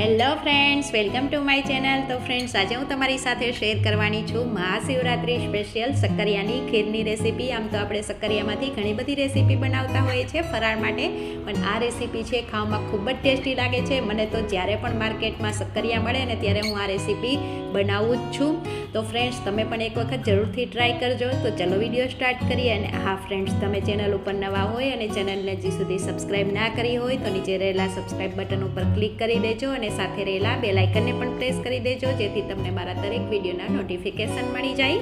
Hello friends, welcome to my channel. તો friends, આજે હું તમારી સાથે શેર કરવાની છું મહાશિવરાત્રિ સ્પેશિયલ સક્કરિયાની ખીરની રેસીપી. આમ તો આપણે સક્કરિયામાંથી ઘણી બધી રેસીપી બનાવતા હોઈએ છીએ ફરાળ માટે, પણ આ રેસીપી છે, ખાવામાં ખૂબ જ ટેસ્ટી લાગે છે. મને તો જ્યારે પણ માર્કેટમાં સક્કરિયા મળે ને ત્યારે હું આ રેસીપી બનાવું જ છું. તો ફ્રેન્ડ્સ, તમે પણ એક વખત જરૂરથી ટ્રાય કરજો. તો ચલો વીડિયો સ્ટાર્ટ કરીએ. અને હા ફ્રેન્ડ્સ, તમે ચેનલ ઉપર નવા હોય અને ચેનલને હજી સુધી સબસ્ક્રાઈબ ના કરી હોય, તો નીચે રહેલા સબસ્ક્રાઈબ બટન ઉપર ક્લિક કરી દેજો અને સાથે રહેલા બે લાઇકનને પણ પ્રેસ કરી દેજો, જેથી તમને મારા દરેક વિડીયોના નોટિફિકેશન મળી જાય.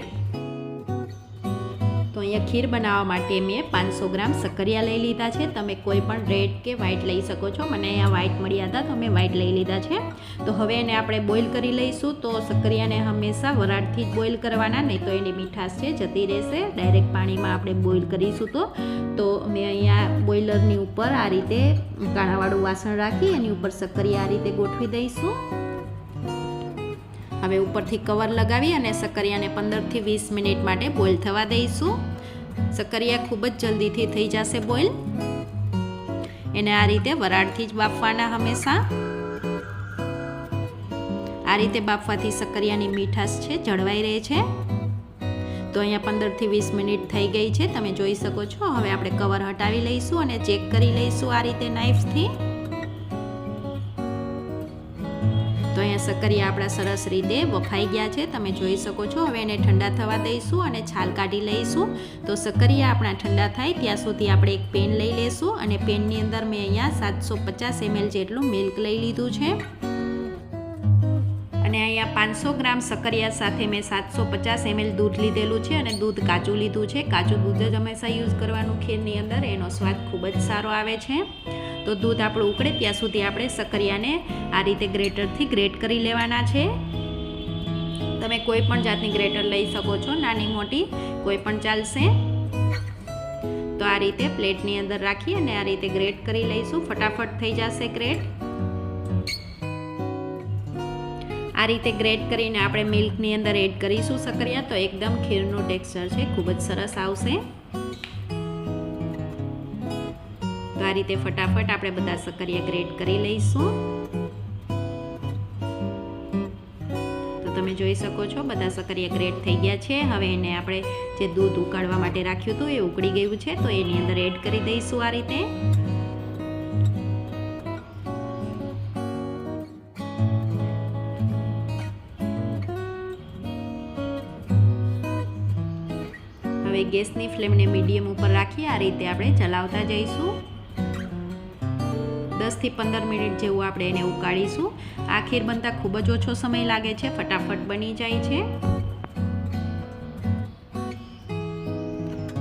તો અહીંયા ખીર બનાવવા માટે મેં પાંચસો ગ્રામ સક્કરિયા લઈ લીધા છે. તમે કોઈ પણ રેડ કે વ્હાઈટ લઈ શકો છો. મને અહીંયા વ્હાઈટ મળ્યા હતા, તો મેં વ્હાઈટ લઈ લીધા છે. તો હવે એને આપણે બોઇલ કરી લઈશું. તો સક્કરિયાને હંમેશા વરાળથી જ બોઇલ કરવાના, નહીં તો એની મીઠાશ છે, જતી રહેશે. ડાયરેક્ટ પાણીમાં આપણે બોઇલ કરીશું તો. તો મેં અહીંયા બોઇલરની ઉપર આ રીતે કાણાવાળું વાસણ રાખી, એની ઉપર સક્કરિયા આ રીતે ગોઠવી દઈશું. હવે ઉપરથી કવર લગાવી અને સક્કરિયાને પંદરથી વીસ મિનિટ માટે બોઇલ થવા દઈશું. સક્કરિયા ખૂબ જ જલ્દીથી થઈ જશે બોઇલ. એને આ રીતે વરાળથી જ બાફવાના હંમેશા. આ રીતે બાફવાથી સક્કરિયાની મીઠાશ છે, જળવાઈ રહે છે. તો અહીંયા પંદરથી વીસ મિનિટ થઈ ગઈ છે. તમે જોઈ શકો છો. હવે આપણે કવર હટાવી લઈશું અને ચેક કરી લઈશું આ રીતે નાઇફથી સક્કરિયા આપણા સરસ રીતે વફાઈ ગયા છે. તમે જોઈ શકો છો, હવે એને ઠંડા થવા દઈશું અને છાલ કાઢી લઈશું. તો સક્કરિયા આપણા ઠંડા થાય, ત્યાં સુધી આપણે એક પેન લઈ લઈશું અને પેનની અંદર મેં અહીંયા સાતસો પચાસ એમએલ જેટલું મિલ્ક લઈ લીધું છે. અને અહીંયા પાંચસો ગ્રામ સક્કરિયા સાથે મેં સાતસો પચાસ એમએલ દૂધ લીધેલું છે અને દૂધ કાચું લીધું છે. કાચું દૂધ જ હંમેશા યુઝ કરવાનું ખીરની અંદર, એનો સ્વાદ ખૂબ જ સારો આવે છે. તો દૂધ આપણું ઉકળે, ત્યાં સુધી આપણે સક્કરિયાને આ રીતે ગ્રેટરથી ગ્રેટ કરી લેવાના છે. તમે કોઈ પણ જાતની ગ્રેટર લઈ શકો છો, નાની મોટી, કોઈ પણ ચાલશે. તો આ રીતે પ્લેટની અંદર રાખી અને આ રીતે ગ્રેટ કરી લઈશું. ફટાફટ થઈ જશે ગ્રેટ. આ રીતે ગ્રેટ કરીને આપણે મિલ્કની અંદર એડ કરીશું સક્કરિયા. તો એકદમ ખીરનું ટેક્સચર છે, ખૂબ જ સરસ આવશે. તો આ રીતે ફટાફટ આપણે બધા સક્કરિયા ગ્રેટ કરી લઈશું. તો તમે જોઈ શકો છો, બધા સક્કરિયા ગ્રેટ થઈ ગયા છે. હવે એને આપણે જે દૂધ ઉકાળવા માટે રાખ્યું હતું એ ઉકળી ગયું છે. તો એની અંદર એડ કરી દઈશું આ રીતે. હવે ગેસની ફ્લેમને મીડિયમ ઉપર રાખી આ રીતે આપણે ચલાવતા જઈશું. દસથી પંદર મિનિટ જેવું આપણે એને ઉકાળીશું. આ ખીર બનતા ખૂબ જ ઓછો સમય લાગે છે, ફટાફટ બની જાય છે.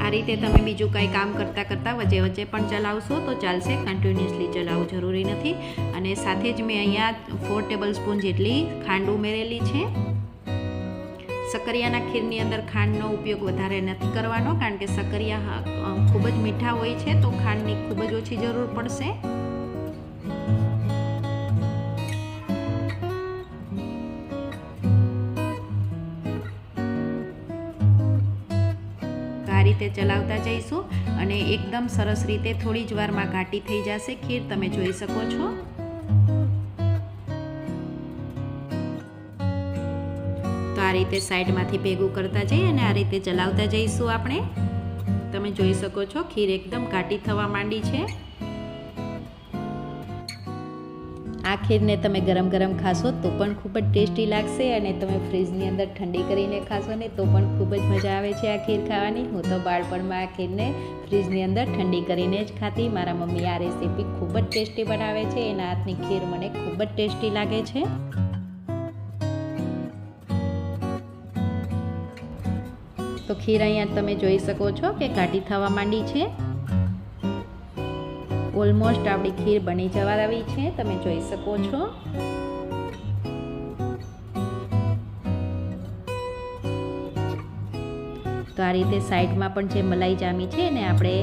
આ રીતે તમે બીજું કંઈ કામ કરતાં કરતાં વચ્ચે વચ્ચે પણ ચલાવશો તો ચાલશે કન્ટિન્યુઅસલી ચલાવવું જરૂરી નથી. અને સાથે જ મેં અહીંયા ફોર ટેબલ સ્પૂન જેટલી ખાંડ ઉમેરેલી છે. સક્કરિયાના ખીરની અંદર ખાંડનો ઉપયોગ વધારે નથી કરવાનો, કારણ કે સકરિયા ખૂબ જ મીઠા હોય છે, તો ખાંડની ખૂબ જ ઓછી જરૂર પડશે. આ રીતે ચલાવતા જઈશું અને એકદમ સરસ રીતે થોડી જ વારમાં ઘાટી થઈ જશે ખીર, તમે જોઈ શકો છો. રીતે સાઈડમાંથી ભેગું કરતા જઈએ અને આ રીતે ચલાવતા જઈશું આપણે. તમે જોઈ શકો છો, ખીર એકદમ ઘાટી થવા માંડી છે. આ ખીરને તમે ગરમ ગરમ ખાશો તો પણ ખૂબ જ ટેસ્ટી લાગશે અને તમે ફ્રીજની અંદર ઠંડી કરીને ખાશો ને તો પણ ખૂબ જ મજા આવે છે આ ખીર ખાવાની. હું તો બાળપણમાં આ ખીરને ફ્રીજની અંદર ઠંડી કરીને જ ખાતી મારા મમ્મી આ રેસીપી ખૂબ જ ટેસ્ટી બનાવે છે. એના હાથની ખીર મને ખૂબ જ ટેસ્ટી લાગે છે. તો ખીર અહીંયા તમે જોઈ શકો છો કે ઘાટી થવા માંડી છે. ઓલમોસ્ટ આપણી ખીર બની જવા આવી છે, તમે જોઈ શકો છો. તો આ રીતે સાઈડમાં પણ જે મલાઈ જામી છે એને આપણે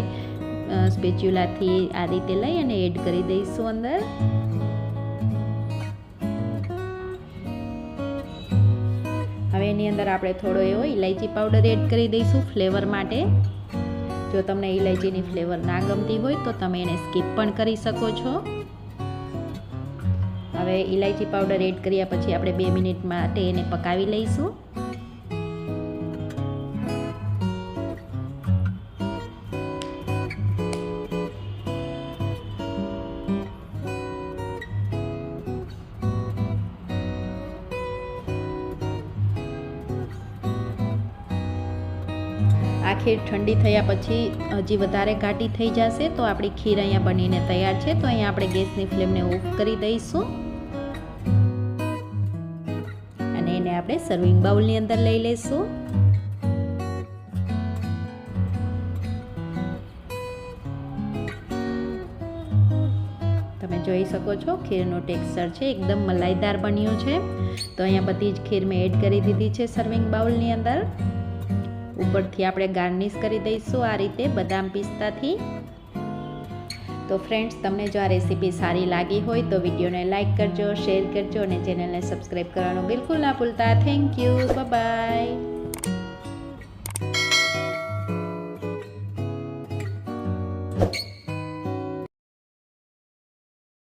સ્પેચ્યુલાથી આ રીતે લઈ અને એડ કરી દઈશું અંદર. એની અંદર આપણે થોડો એવો ઇલાયચી પાવડર એડ કરી દઈશું ફ્લેવર માટે. જો તમને ઇલાયચીની ફ્લેવર ના ગમતી હોય તો તમે એને સ્કીપ પણ કરી શકો છો. હવે ઇલાયચી પાવડર એડ કર્યા પછી આપણે બે મિનિટ માટે એને પકાવી લઈશું. આ ખીર ઠંડી થયા પછી હજી વધારે ઘાટી થઈ જશે, તો આપણી ખીર અહીંયા બનીને તૈયાર છે. તો અહીંયા આપણે ગેસની ફ્લેમને ઓફ કરી દઈશું. અને એને આપણે સર્વિંગ બાઉલની અંદર લઈ લઈશું. તમે જોઈ શકો છો, ખીરનું ટેક્સચર છે, એકદમ મલાઈદાર બન્યું છે. તો અહીંયા બધી જ ખીર મેં એડ કરી દીધી છે સર્વિંગ બાઉલની અંદર. ઉપરથી આપણે ગાર્નિશ કરી દઈશું આ રીતે બદામ પિસ્તાથી. તો ફ્રેન્ડ્સ, તમને જો આ રેસીપી સારી લાગી હોય તો વિડીયોને લાઇક કરજો, શેર કરજો અને ચેનલને સબસ્ક્રાઈબ કરવાનું બિલકુલ ના ભૂલતા. Thank you bye